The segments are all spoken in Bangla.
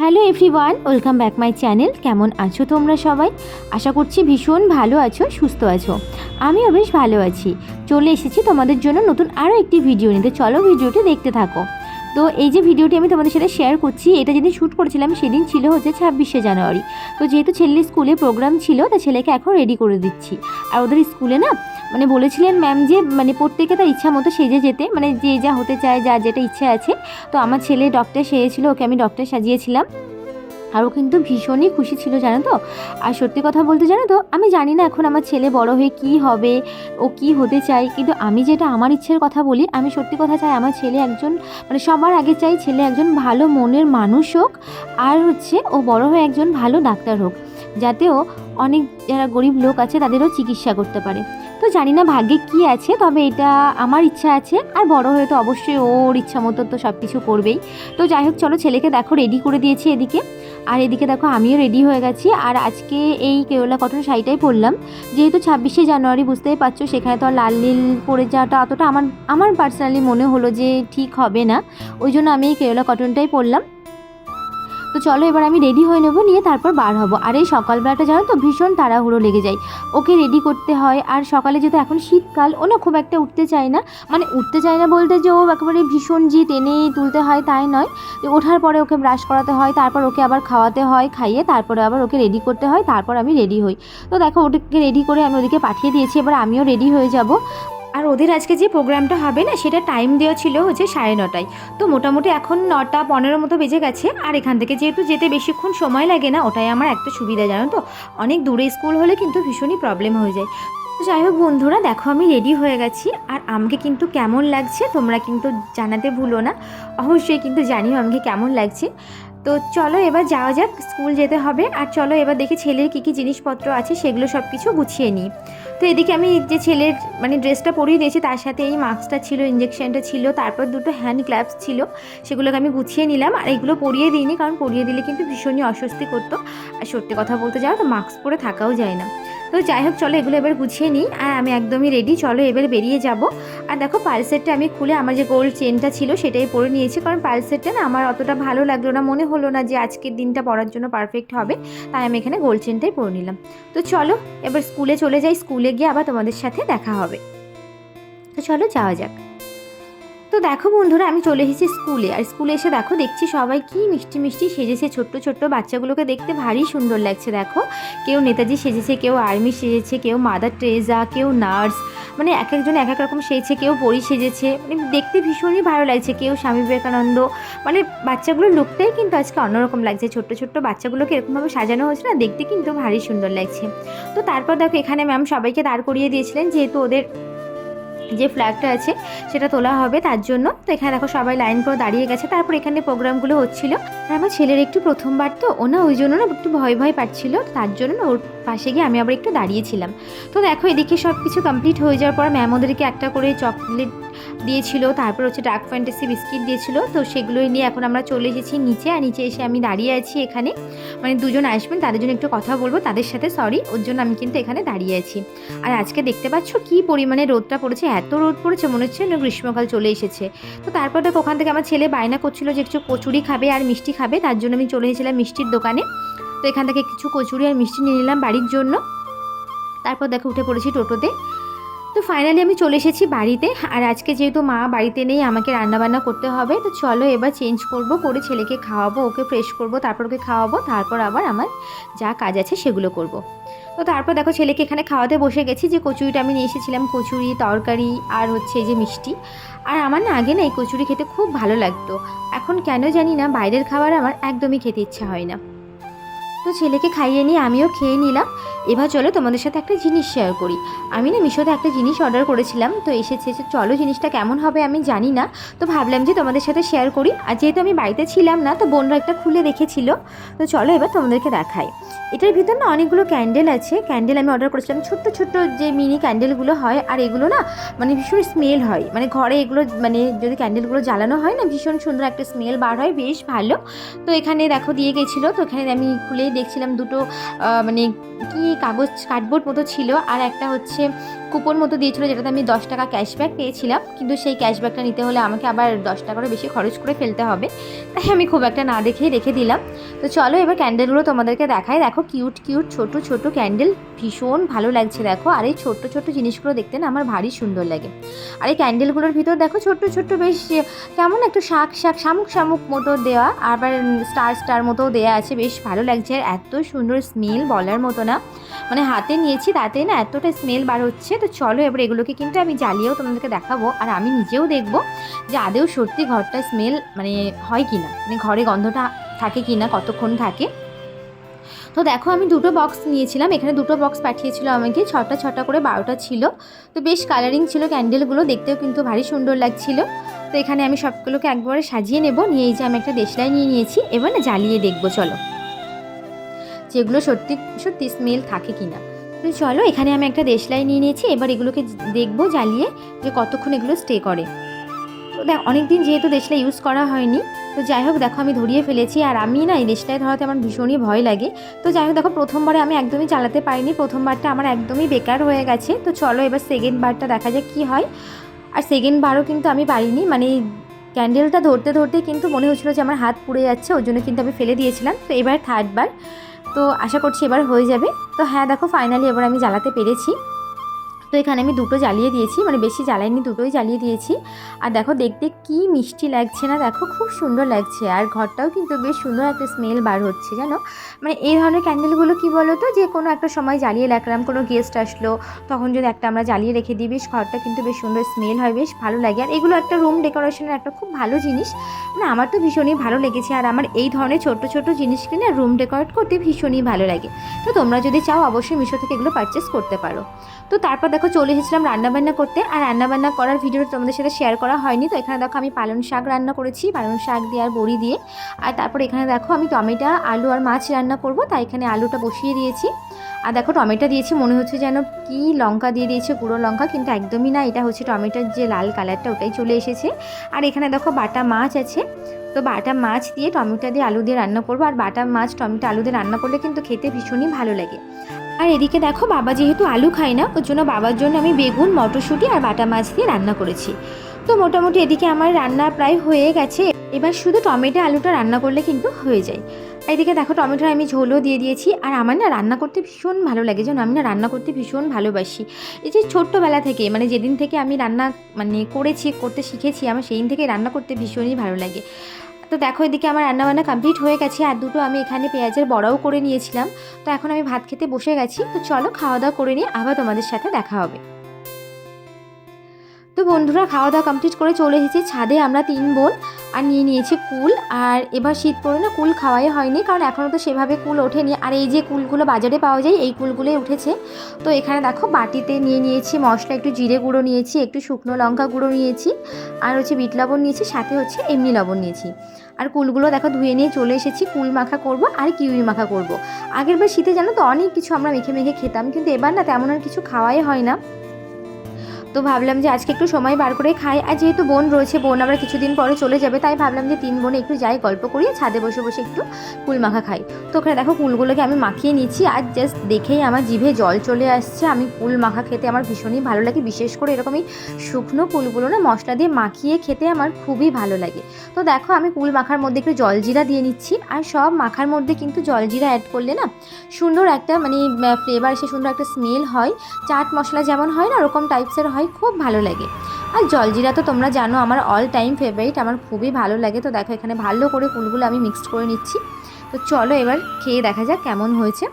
Hello everyone, welcome back my channel. কেমন আছো তোমরা সবাই? আশা করছি ভীষণ ভালো আছো, সুস্থ আছো। আমিও বেশ ভালো আছি। চলে এসেছি তোমাদের জন্য নতুন আরও একটি ভিডিও নিতে। চলো ভিডিওটি দেখতে থাকো। তো এই যে ভিডিওটি আমি তোমাদের সাথে শেয়ার করছি, এটা যেদিন শ্যুট করেছিলাম সেদিন ছিল হচ্ছে ছাব্বিশে জানুয়ারি। তো যেহেতু ছেলের স্কুলে প্রোগ্রাম ছিল, তা ছেলেকে এখন রেডি করে দিচ্ছি। আর ওদের স্কুলে না মানে বলেছিলেন ম্যাম যে মানে প্রত্যেকে তার ইচ্ছা মতো সেজে যেতে মানে যে যা হতে চায় যা যেটা ইচ্ছা আছে। তো আমার ছেলে ডক্টর সেজেছিল, ওকে আমি ডক্টর সাজিয়েছিলাম। আর ও কিন্তু ভীষণই খুশি ছিল, জানো তো? আর সত্যি কথা বলতে জানো তো, আমি জানি না এখন আমার ছেলে বড় হয়ে কি হবে, ও কি হতে চায়। কিন্তু আমি যেটা আমার ইচ্ছের কথা বলি, আমি সত্যি কথা চাই আমার ছেলে একজন মানে সবার আগে চাই ছেলে একজন ভালো মনের মানুষ হোক, আর হচ্ছে ও বড় হয়ে একজন ভালো ডাক্তার হোক। যাতে ও অনেক যারা গরিব লোক আছে, তাদেরও চিকিৎসা করতে পারে। তো জানি না ভাগ্যে কি আছে, তবে এটা আমার ইচ্ছা আছে। আর বড় হয়ে তো অবশ্যই ওর ইচ্ছা মতো তো সব কিছু করবেই। তো যাই হোক, চলো ছেলেকে দেখো রেডি করে দিয়েছি এদিকে। আর এদিকে দেখো, আমিও রেডি হয়ে গেছি। আর আজকে এই কেওলা কটন শাড়িটাই পরলাম। যেহেতু ছাব্বিশে জানুয়ারি, বুঝতেই পারছ, সেখানে তো আর লাল নীল পরে যাওয়াটা অতটা আমার আমার পার্সোনালি মনে হলো যে ঠিক হবে না। ওই জন্য আমি এই কেওলা কটনটাই পরলাম। তো চলো এবার আমি রেডি হয়ে নেব, নিয়ে তারপর বার হব। আর এই সকালবেলাটা জানো তো ভীষণ তাড়াহুড়ো লেগে যায়। ওকে রেডি করতে হয়, আর সকালে যেহেতু এখন শীতকাল, ও না খুব একটা উঠতে চায় না। মানে উঠতে চায় না বলতে যে ও একেবারে ভীষণ জি টেনে তুলতে হয় তাই নয়। ওঠার পরে ওকে ব্রাশ করাতে হয়, তারপর ওকে আবার খাওয়াতে হয়, খাইয়ে তারপরে আবার ওকে রেডি করতে হয়, তারপর আমি রেডি হই। তো দেখো ওটাকে রেডি করে আমি ওদিকে পাঠিয়ে দিয়েছি, এবার আমিও রেডি হয়ে যাব। আর ওদের আজকে যে প্রোগ্রামটা হবে না, সেটা টাইম দেওয়া ছিল হচ্ছে সাড়ে নটায়। তো মোটামুটি এখন নটা পনেরো মতো বেজে গেছে, আর এখান থেকে যেহেতু যেতে বেশিক্ষণ সময় লাগে না, ওটাই আমার একটা সুবিধা, জানো তো? অনেক দূরে স্কুল হলে কিন্তু ভীষণই প্রবলেম হয়ে যায়। যাই হোক বন্ধুরা, দেখো আমি রেডি হয়ে গেছি, আর আমাকে কিন্তু কেমন লাগছে তোমরা কিন্তু জানাতে ভুলো না। অবশ্যই কিন্তু জানিও আমাকে কেমন লাগছে। তো চলো এবার যাওয়া যাক স্কুল যেতে হবে, আর চলো এবার দেখি ছেলের কী কী জিনিসপত্র আছে, সেগুলো সব কিছু গুছিয়ে নিই। তো এদিকে আমি যে ছেলের মানে ড্রেসটা পরিয়ে দিয়েছি, তার সাথে এই মাস্কটা ছিল ইঞ্জেকশনটা ছিল, তারপর দুটো হ্যান্ড গ্লাভস ছিল, সেগুলোকে আমি গুছিয়ে নিলাম। আর এগুলো পরিয়ে দিইনি, কারণ পরিয়ে দিলে কিন্তু ভীষণই অস্বস্তি করতো। আর সত্যি কথা বলতে যাওয়া তো মাস্ক পরে থাকাও যায় না। তো যাই হোক, চলো এগুলো এবার গুছিয়ে নিই। আর আমি একদমই রেডি চলো এবার বেরিয়ে যাব। আর দেখো পালসেটটা আমি খুলে আমার যে গোল্ড চেনটা ছিল, সেটাই পরে নিয়েছি। কারণ পালসেটটা না আমার অতটা ভালো লাগল না। মনে হলো না যে আজকের দিনটা পড়ার জন্য পারফেক্ট হবে। তাই আমি এখানে গোল্ড চেনটাই পরে নিলাম। তো চলো, এবার স্কুলে চলে যাই। স্কুলে গিয়ে আবার তোমাদের সাথে দেখা হবে। তো চলো, যাওয়া যাক। তো দেখো বন্ধুরা, আমি চলে এসেছি স্কুলে। আর স্কুলে এসে দেখো, দেখছি সবাই কি মিষ্টি মিষ্টি সেজেছে, ছোট্ট ছোট্ট বাচ্চাগুলোকে দেখতে ভারী সুন্দর লাগছে, দেখো। কেউ নেতাজি সেজেছে, কেউ আর্মি সেজেছে, কেউ মাদার ট্রেজা কেউ নার্স মানে এক একজন এক এক রকম সেজেছে, কেউ পরি সেজেছে। মানে দেখতে ভীষণই ভালো লাগছে, কেউ স্বামী বিবেকানন্দ। মানে বাচ্চাগুলোর লুকটাই কিন্তু আজকে অন্যরকম লাগছে, ছোট্ট ছোট্ট বাচ্চাগুলোকে এরকমভাবে সাজানো হয়েছে না, দেখতে কিন্তু ভারী সুন্দর লাগছে। তো তারপর দেখো, এখানে ম্যাম সবাইকে দাঁড় করিয়ে দিয়েছিলেন, যেহেতু ওদের যে ফ্ল্যাগটা আছে, সেটা তোলা হবে তার জন্য। তো এখানে দেখো সবাই লাইন করে দাঁড়িয়ে গেছে। তারপর এখানে প্রোগ্রামগুলো হচ্ছিল। আর আমার ছেলের একটু প্রথমবার তো, ও না ওই জন্য না একটু ভয় ভয় পাচ্ছিল। তার জন্য না ওর পাশে গিয়ে আমি আবার একটু দাঁড়িয়েছিলাম। তো দেখো, এদিকে সব কিছু কমপ্লিট হয়ে যাওয়ার পর ম্যাম ওদেরকে একটা করে চকলেট দিয়েছিল, তারপর হচ্ছে ডার্ক ফ্যান্টাসি বিস্কিট দিয়েছিল। তো সেগুলোই নিয়ে এখন আমরা চলে এসেছি নিচে আর নিচে এসে আমি দাঁড়িয়ে আছি এখানে। মানে দুজন আসবেন, তাদের জন্য একটু কথা বলব। তাদের সাথে সরি ওর জন্য আমি কিন্তু এখানে দাঁড়িয়ে আছি। আর আজকে দেখতে পাচ্ছ কি পরিমাণে রোদটা পড়েছে, এত রোদ পড়েছে, মনে হচ্ছে গ্রীষ্মকাল চলে এসেছে। তো তারপর দেখো, ওখান থেকে আমার ছেলে বায়না করছিল যে কিছু কচুরি খাবে আর মিষ্টি খাবে, তার জন্য আমি চলে এসেছিলাম মিষ্টির দোকানে। এখান থেকে কিছু কচুরি আর মিষ্টি নিয়ে নিলাম বাড়ির জন্য। তারপর দেখো উঠে পড়েছি টোটোতে। তো ফাইনালি আমি চলে এসেছি বাড়িতে। আর আজকে যেহেতু মা বাড়িতে নেই, আমাকে রান্নাবান্না করতে হবে। তো চলো এবার চেঞ্জ করব, করে ছেলেকে খাওয়াবো, ওকে ফ্রেশ করব, তারপর ওকে খাওয়াবো, তারপর আবার আমার যা কাজ আছে সেগুলো করব। তো তারপর দেখো ছেলেকে এখানে খাওয়াতে বসে গেছি যে কচুরিটা আমি নিয়ে এসেছিলাম, কচুরি, তরকারি আর হচ্ছে যে মিষ্টি। আর আমার না আগে না এই কচুরি খেতে খুব ভালো লাগতো। এখন কেন জানি না, বাইরের খাবার আমার একদমই খেতে ইচ্ছা হয় না। তো ছেলেকে খাইয়ে নিয়ে আমিও খেয়ে নিলাম। এবার চলো তোমাদের সাথে একটা জিনিস শেয়ার করি। আমি না মিশোতে একটা জিনিস অর্ডার করেছিলাম, তো এসেছে চলো জিনিসটা কেমন হবে আমি জানি না। তো ভাবলাম যে তোমাদের সাথে শেয়ার করি। আর যেহেতু আমি বাড়িতে ছিলাম না, তো বোনরা একটা খুলে দেখেছিল। তো চলো এবার তোমাদেরকে দেখাই। এটার ভিতর না অনেকগুলো ক্যান্ডেল আছে। ক্যান্ডেল আমি অর্ডার করেছিলাম। ছোট্ট ছোট্ট যে মিনি ক্যান্ডেলগুলো হয়, আর এগুলো না মানে ভীষণ স্মেল হয়। মানে ঘরে এগুলো মানে যদি ক্যান্ডেলগুলো জ্বালানো হয় না, ভীষণ সুন্দর একটা স্মেল বার হয়, বেশ ভালো। তো এখানে দেখো দিয়ে গেছিল। তো এখানে আমি খুলেই দেখছিলাম দুটো মানে কি কাগজ কার্ডবোর্ড মতো ছিল। আর একটা হচ্ছে কুপন মতো দিয়েছিল যেটাতে আমি দশ টাকা ক্যাশব্যাক পেয়েছিলাম। কিন্তু সেই ক্যাশব্যাকটা নিতে হলে আমাকে আবার দশ টাকা করে বেশি খরচ করে ফেলতে হবে। তাই আমি খুব একটা না দেখেই রেখে দিলাম। তো চলো এবার ক্যান্ডেলগুলো তোমাদেরকে দেখাই। দেখো কিউট কিউট ছোট ছোট ক্যান্ডেল ভীষণ ভালো লাগছে দেখো। আর এই ছোট্ট ছোট্ট জিনিসগুলো দেখতে না আমার ভারী সুন্দর লাগে। আর এই ক্যান্ডেলগুলোর ভিতর দেখো ছোট্ট ছোট্ট বেশ কেমন একটু শাক শাক, শামুক শামুক মতো দেওয়া। আবার স্টার স্টার মতো দেওয়া আছে। বেশ ভালো লাগছে। আর এত সুন্দর স্মেল বলার মতো না। মানে হাতে নিয়েছি তাতে না এতটা স্মেল বার হচ্ছে। তো চলো এবার এগুলোকে কিন্তু আমি জ্বালিয়েও তোমাদেরকে দেখাবো আর আমি নিজেও দেখব যে আদেও সত্যি ঘরটা স্মেল মানে হয় কি না মানে ঘরে গন্ধটা থাকে কি না কতক্ষণ থাকে। তো দেখো আমি দুটো বক্স নিয়েছিলাম, এখানে দুটো বক্স পাঠিয়েছিল আমাকে, ছটা ছটা করে বারোটা ছিল। তো বেশ কালারিং ছিল ক্যান্ডেলগুলো দেখতেও কিন্তু ভারী সুন্দর লাগছিল। তো এখানে আমি সবগুলোকে একবারে সাজিয়ে নেব, নিয়ে যে আমি একটা দেশলাই নিয়ে নিয়েছি, এবার না জ্বালিয়ে দেখব, চলো। যেগুলো সত্যি সত্যি স্মেল থাকে কি না তো চলো, এখানে আমি একটা দেশলাই নিয়ে নিয়েছি, এবার এগুলোকে দেখব জ্বালিয়ে যে কতক্ষণ এগুলো স্টে করে। তো দেখ, অনেকদিন যেহেতু দেশলাই ইউজ করা হয়নি, তো যাই হোক, দেখো আমি ধরিয়ে ফেলেছি, আর আমি না এই দেশলাই ধরাতে আমার ভীষণই ভয় লাগে। তো যাই হোক, দেখো, প্রথমবারে আমি একদমই চালাতে পারিনি, প্রথমবারটা আমার একদমই বেকার হয়ে গেছে। তো চলো, এবার সেকেন্ড বারটা দেখা যাক কী হয়। আর সেকেন্ড বারও কিন্তু আমি পারিনি মানে ক্যান্ডেলটা ধরতে ধরতে কিন্তু মনে হচ্ছিল যে আমার হাত পুড়ে যাচ্ছে ওই জন্য কিন্তু আমি ফেলে দিয়েছিলাম। তো এবার থার্ড বার তো আশা করছি এবার হয়ে যাবে। তো হ্যাঁ দেখো ফাইনালি এবার আমি জ্বালাতে পেরেছি। তো এখানে আমি দুটো জ্বালিয়ে দিয়েছি মানে বেশি জ্বালাইনি, দুটোই জ্বালিয়ে দিয়েছি। আর দেখো দেখতে কি মিষ্টি লাগছে না, দেখো খুব সুন্দর লাগছে। আর ঘরটাও কিন্তু বেশ সুন্দর একটা স্মেল বার হচ্ছে, জানো? মানে এই ধরনের ক্যান্ডেলগুলো কি বলো তো যে কোনো একটা সময় জ্বালিয়ে রাখলাম, কোনো গেস্ট আসলো, তখন যদি একটা আমরা জ্বালিয়ে রেখে দিই, বেশ ঘরটা কিন্তু বেশ সুন্দর স্মেল হয়, বেশ ভালো লাগে। আর এগুলো একটা রুম ডেকোরেশনের একটা খুব ভালো জিনিস। মানে আমার তো ভীষণই ভালো লেগেছে, আর আমার এই ধরনের ছোট ছোট জিনিস কিনে রুম ডেকোরেট করতে ভীষণই ভালো লাগে। তো তোমরা যদি চাও, অবশ্যই মিশো থেকে এগুলো পারচেস করতে পারো। তো তারপর দেখো চলে এসেছিলাম রান্নাবান্না করতে, আর রান্নাবান্না করার ভিডিওটা তোমাদের সাথে শেয়ার করা হয়নি, তো এখানে দেখো আমি পালং শাক রান্না করেছি, পালং শাক দিয়ে আর বড়ি দিয়ে। আর তারপর এখানে দেখো আমি টমেটো, আলু আর মাছ রান্না করব, তাই এখানে আলুটা বসিয়ে দিয়েছি। আর দেখো টমেটো দিয়েছি, মনে হচ্ছে যেন কি লঙ্কা দিয়ে দিয়েছে গুঁড়ো লঙ্কা, কিন্তু একদমই না, এটা হচ্ছে টমেটোর যে লাল কালারটা ওটাই চলে এসেছে। আর এখানে দেখো বাটা মাছ আছে, তো বাটা মাছ দিয়ে টমেটো দিয়ে আলু দিয়ে রান্না করব, আর বাটা মাছ, টমেটো, আলু দিয়ে রান্না করলে কিন্তু খেতে ভীষণই ভালো লাগে। আর এদিকে দেখো, বাবা যেহেতু আলু খায় না, ওর জন্য বাবার জন্য আমি বেগুন, মটরশুঁটি আর বাটা মাছ দিয়ে রান্না করেছি। তো মোটামুটি এদিকে আমার রান্না প্রায় হয়ে গেছে। এবার শুধু টমেটো, আলুটা রান্না করলে কিন্তু হয়ে যায়। এদিকে দেখো, টমেটোর আমি ঝোলও দিয়ে দিয়েছি। আর আমার না রান্না করতে ভীষণ ভালো লাগে, যেন আমি না রান্না করতে ভীষণ ভালোবাসি। এই যে ছোট্টবেলা থেকে মানে যেদিন থেকে আমি রান্না মানে করেছি, করতে শিখেছি, আমার সেই দিন থেকে রান্না করতে ভীষণই ভালো লাগে। তো দেখো, এদিকে আমার রান্নাবান্না কমপ্লিট হয়ে গেছে আর দুটো আমি এখানে পেঁয়াজের বড়াও করে নিয়েছিলাম। তো এখন আমি ভাত খেতে বসে গেছি। তো চলো খাওয়া দাওয়া করে নিয়ে আবার তোমাদের সাথে দেখা হবে। তো বন্ধুরা খাওয়া দাওয়া কমপ্লিট করে চলে এসেছি। ছাদে আমরা তিন বোন আর নিয়ে নিয়েছি কুল। আর এবার শীত পড়ে না কুল খাওয়াই হয়নি, কারণ এখনও তো সেভাবে কুল ওঠেনি। আর এই যে কুলগুলো বাজারে পাওয়া যায়, এই কুলগুলোই উঠেছে। তো এখানে দেখো, বাটিতে নিয়ে নিয়েছি মশলা, একটু জিরে গুঁড়ো নিয়েছি, একটু শুকনো লঙ্কা গুঁড়ো নিয়েছি, আর হচ্ছে বিট লবণ নিয়েছি, সাথে হচ্ছে এমনি লবণ নিয়েছি। আর কুলগুলো দেখো, ধুয়ে নিয়ে চলে এসেছি, কুল মাখা করব আর কিউই মাখা করব। আগের বার শীতে জানো তো, অনেক কিছু আমরা মেখে মেখে খেতাম, কিন্তু এবার না তেমন আর কিছু খাওয়াই হয় না। তো ভাবলাম যে আজকে একটু সময় বার করে খাই। আর যেহেতু বোন রয়েছে, বোন আবার কিছুদিন পরে চলে যাবে, তাই ভাবলাম যে তিন বোনে একটু যাই, গল্প করি, ছাদে বসে বসে একটু কুল মাখা খাই। তো ওখানে দেখো কুলগুলোকে আমি মাখিয়ে নিচ্ছি আর জাস্ট দেখেই আমার জিভে জল চলে আসছে। আমি কুল মাখা খেতে আমার ভীষণই ভালো লাগে, বিশেষ করে এরকমই শুকনো কুলগুলো না, মশলা দিয়ে মাখিয়ে খেতে আমার খুবই ভালো লাগে। তো দেখো আমি কুল মাখার মধ্যে একটু জলজিরা দিয়ে নিচ্ছি, আর সব মাখার মধ্যে কিন্তু জলজিরা অ্যাড করলে না, সুন্দর একটা মানে ফ্লেভার এসে সুন্দর একটা স্মেল হয়। চাট মশলা যেমন হয় না, ওরকম টাইপসের হয় খুব ভালো লাগে। আর জলজিরা তো তোমরা জানো আমার অল টাইম ফেভারিট আমার খুবই ভালো লাগে। তো দেখো এখানে ভালো করে কুলগুলো আমি মিক্সড করে নিচ্ছি। তো চলো এবার খেয়ে দেখা যাক কেমন হয়েছে।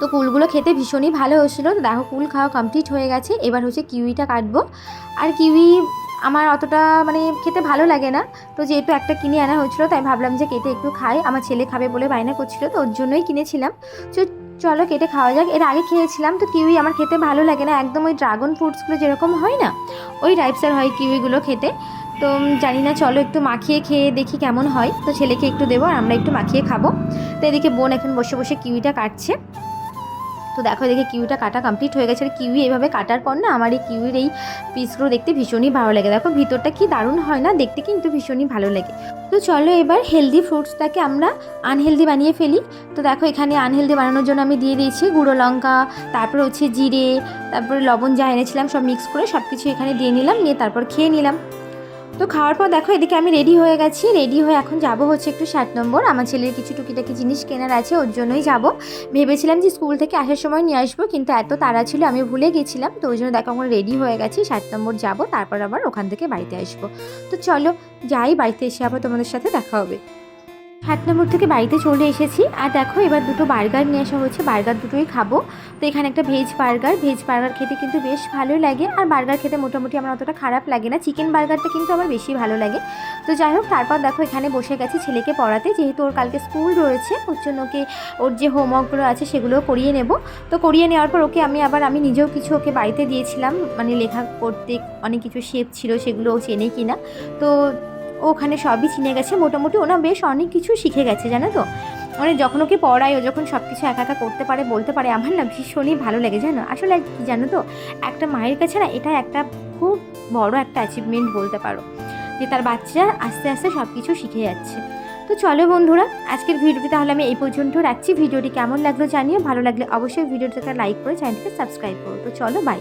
তো কুলগুলো খেতে ভীষণই ভালো হয়েছিলো। তো দেখো কুল খাওয়া কমপ্লিট হয়ে গেছে। এবার হচ্ছে কিউইটা কাটবো। আর কিউই আমার অতটা মানে খেতে ভালো লাগে না। তো যেহেতু একটা কিনে আনা হয়েছিলো, তাই ভাবলাম যে কেটে একটু খাই। আমার ছেলে খাবে বলে বায়না করছিল, তো ওর জন্যই কিনেছিলাম। তো চলো কেটে খাওয়া যাক। এর আগে খেয়েছিলাম তো কিউই আমার খেতে ভালো লাগে না। একদম ওই ড্রাগন ফ্রুটসগুলো যেরকম হয় না, ওই টাইপসের হয় কিউইগুলো খেতে। তো জানি না, চলো একটু মাখিয়ে খেয়ে দেখি কেমন হয়। তো ছেলেকে একটু দেবো আর আমরা একটু মাখিয়ে খাব। তো এদিকে বোন এখন বসে বসে কিউইটা কাটছে। তো দেখো এদিকে কিউটা কাটা কমপ্লিট হয়ে গেছে। আর কিউই এইভাবে কাটার পর না আমার এই কিউইর এই পিসগুলো দেখতে ভীষণই ভালো লাগে। দেখো ভিতরটা কি দারুণ হয় না? দেখতে কিন্তু ভীষণই ভালো লাগে। তো চলো এবার হেলদি ফ্রুটসটাকে আমরা আনহেলদি বানিয়ে ফেলি। তো দেখো এখানে আনহেলদি বানানোর জন্য আমি দিয়ে দিয়েছি গুঁড়ো লঙ্কা, তারপর হচ্ছে জিরে, তারপরে লবণ যা এনেছিলাম সব মিক্স করে সব কিছু এখানে দিয়ে নিলাম। নিয়ে তারপর খেয়ে নিলাম। তো খাওয়ার পর দেখো, এদিকে আমি রেডি হয়ে গেছি। রেডি হয়ে এখন যাব হচ্ছে একটু ষাট নম্বর। আমার ছেলের কিছু টুকিটাকি জিনিস কেনার আছে, ওর জন্যই যাব। ভেবেছিলাম যে স্কুল থেকে আসার সময় নিয়ে আসব, কিন্তু এত তাড়া ছিল, আমি ভুলে গেছিলাম। তো ওই জন্য দেখো আমার রেডি হয়ে গেছি, ষাট নম্বর যাব, তারপর আবার ওখান থেকে বাড়িতে আসব। তো চলো, যাই, বাড়িতে এসে আবার তোমাদের সাথে দেখা হবে। ষাট নম্বর থেকে বাড়িতে চলে এসেছি। আর দেখো, এবার দুটো বার্গার নিয়ে আসা হচ্ছে। বার্গার দুটোই খাব। তো এখানে একটা ভেজ বার্গার। ভেজ বার্গার খেতে কিন্তু বেশ ভালোই লাগে। আর বার্গার খেতে মোটামুটি আমার অতটা খারাপ লাগে না। চিকেন বার্গারটা কিন্তু আমার বেশি ভালো লাগে। তো যাই হোক, তারপর দেখো, এখানে বসে গেছি ছেলেকে পড়াতে। যেহেতু ওর কালকে স্কুল রয়েছে, ওর জন্য ওকে, ওর যে হোমওয়ার্কগুলো আছে, সেগুলোও করিয়ে নেব। তো করিয়ে নেওয়ার পর ওকে আমি আবার, আমি নিজেও কিছু ওকে বাড়িতে দিয়েছিলাম। মানে লেখা করতে অনেক কিছু শেপ ছিল, সেগুলো ও চেনে কিনা। তো ওখানে সবই চিনে গেছে। মোটামুটি ওনা বেশ অনেক কিছু শিখে গেছে, জানো তো? মানে যখন ওকে পড়ায় ও যখন সব কিছু একা একা করতে পারে, বলতে পারে, আমার না ভীষণই ভালো লাগে, জানো? আসলে কি জানো তো? একটা মায়ের কাছে না এটা একটা খুব বড় একটা অ্যাচিভমেন্ট বলতে পারো। যে তার বাচ্চা আস্তে আস্তে সব কিছু শিখে যাচ্ছে। তো চলো বন্ধুরা, আজকের ভিডিওটি তাহলে আমি এই পর্যন্ত রাখছি। ভিডিওটি কেমন লাগল জানিও, ভালো লাগলে অবশ্যই ভিডিওটিতে লাইক করে চ্যানেলটিকে সাবস্ক্রাইব করো। তো চলো বাই